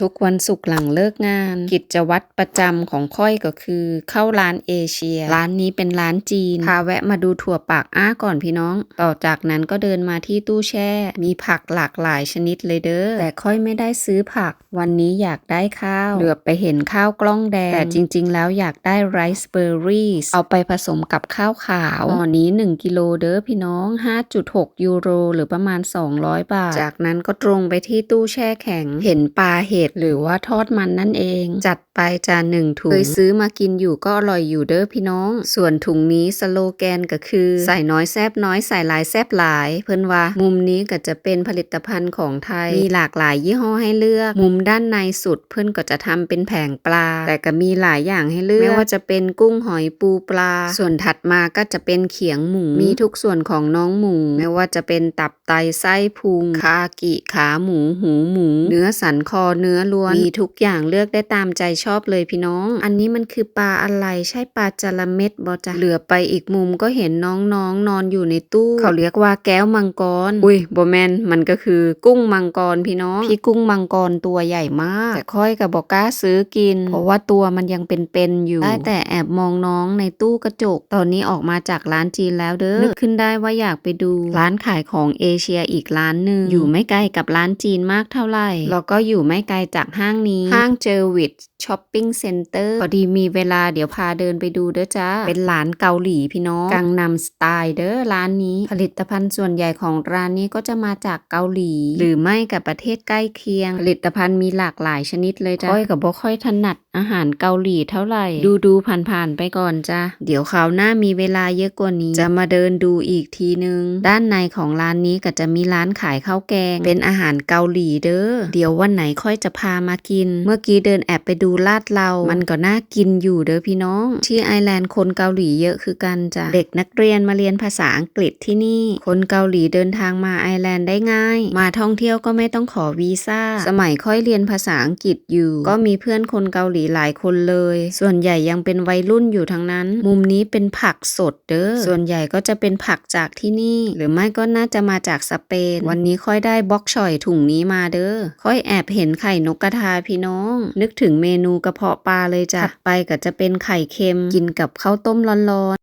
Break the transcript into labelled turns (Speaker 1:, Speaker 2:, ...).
Speaker 1: ทุกวันศุกร์หลังเลิกงาน กิจวัตรประจำของค่อยก็คือ เข้าร้านเอเชีย ร้านนี้เป็นร้านจีนพาแวะมาดูถั่วปากอ้าก่อนพี่น้อง ต่อจากนั้นก็เดินมาที่ตู้แช่ มีผักหลากหลายชนิดเลยเด้อ แต่ค่อยไม่ได้ซื้อผัก วันนี้อยากได้ข้าว เหลือไปเห็นข้าวกล้องแดง แต่จริง ๆ แล้วอยากได้ไรซ์เบอร์รี่เอาไปผสมกับข้าวขาวห่อนี้ 1 กิโลเด้อพี่น้อง 5.6 ยูโร หรือประมาณ 200 บาท จากนั้นก็ตรงไปที่ตู้แช่แข็ง เห็นปลาเห็ดหรือว่าทอดมันนั่นเอง จัดไปจานหนึ่งถุงเคยซื้อมากินอยู่ก็อร่อยอยู่เด้อพี่น้อง ส่วนถุงนี้สโลแกนก็คือ ใส่น้อยแซบน้อยใส่หลายแซบหลาย เพิ่นว่า มุมนี้ก็จะเป็นผลิตภัณฑ์ของไทย มีหลากหลายยี่ห้อให้เลือก มุมด้านในสุดเพิ่นก็จะทำเป็นแผงปลา แต่ก็มีหลายอย่างให้เลือกไม่ว่าจะเป็นกุ้งหอยปูปลา ส่วนถัดมาก็จะเป็นเขียงหมูมีทุกส่วนของน้องหมู ไม่ว่าจะเป็นตับไตไส้พุงคากิขาหมูหูหมู เนื้อสันคอเนื้อล้วน มีทุกอย่างเลือกได้ตามใจชอบเลยพี่น้อง อันนี้มันคือปลาอะไรใช่ปลาจระเม็ดบอจะเหลือไปอีกมุมก็เห็นน้องๆนนอนอยู่ในตู้ เขาเรียกว่าแก้วมังกร อุ้ยบแมนมันก็คือกุ้งมังกรพี่น้องพี่กุ้งมังกรตัวใหญ่มาก แต่ค่อยกับบอกกล้าซื้อกิน เพราะว่าตัวมันยังเป็นๆอยู่ได้แต่แอบมองน้องในตู้กระจก ตอนนี้ออกมาจากร้านจีนแล้วเด้อนึกขึ้นได้ว่าอยากไปดูร้านขายของเอเชียอีกร้านหนึ่งอยู่ไม่ไกลกับร้านจีนมากเท่าไหร่แล้วก็อยู่ไม่ไกลจากห้างนี้ ห้างเจอวิดช้อปปิ้งเซ็นเตอร์พอดีมีเวลาเดี๋ยวพาเดินไปดูเด้อจ้า เป็นร้านเกาหลีพี่น้อง กังนำสไตล์เด้อร้านนี้ ผลิตภัณฑ์ส่วนใหญ่ของร้านนี้ก็จะมาจากเกาหลี หรือไม่กับประเทศใกล้เคียง ผลิตภัณฑ์มีหลากหลายชนิดเลยจ้าค่อยกับบ่ค่อยถนัดอาหารเกาหลีเท่าไหร่ ดูดูผ่านๆไปก่อนจ้าเดี๋ยวคราวหน้ามีเวลาเยอะกว่านี้ จะมาเดินดูอีกทีนึง ด้านในของร้านนี้ก็จะมีร้านขายข้าวแกง เป็นอาหารเกาหลีเด้อ เดี๋ยววันไหนค่อยจะพามากิน เมื่อกี้เดินแอบไปดูลาดเรา มันก็น่ากินอยู่เด้อพี่น้อง ที่ไอร์แลนด์คนเกาหลีเยอะคือกันจ้ะ เด็กนักเรียนมาเรียนภาษาอังกฤษที่นี่ คนเกาหลีเดินทางมาไอร์แลนด์ได้ง่าย มาท่องเที่ยวก็ไม่ต้องขอวีซ่า สมัยค่อยเรียนภาษาอังกฤษอยู่ ก็มีเพื่อนคนเกาหลีหลายคนเลย ส่วนใหญ่ยังเป็นวัยรุ่นอยู่ทั้งนั้น มุมนี้เป็นผักสดเด้อ ส่วนใหญ่ก็จะเป็นผักจากที่นี่ หรือไม่ก็น่าจะมาจากสเปน วันนี้ค่อยได้บล็อกฉ่อยถุงนี้มาเด้อ ค่อยแอบเห็นไข่นกกระทาพี่น้อง นึกถึงเมนูกระเพาะปลาเลยจ้ะถัดไปก็จะเป็นไข่เค็มกินกับข้าวต้มร้อน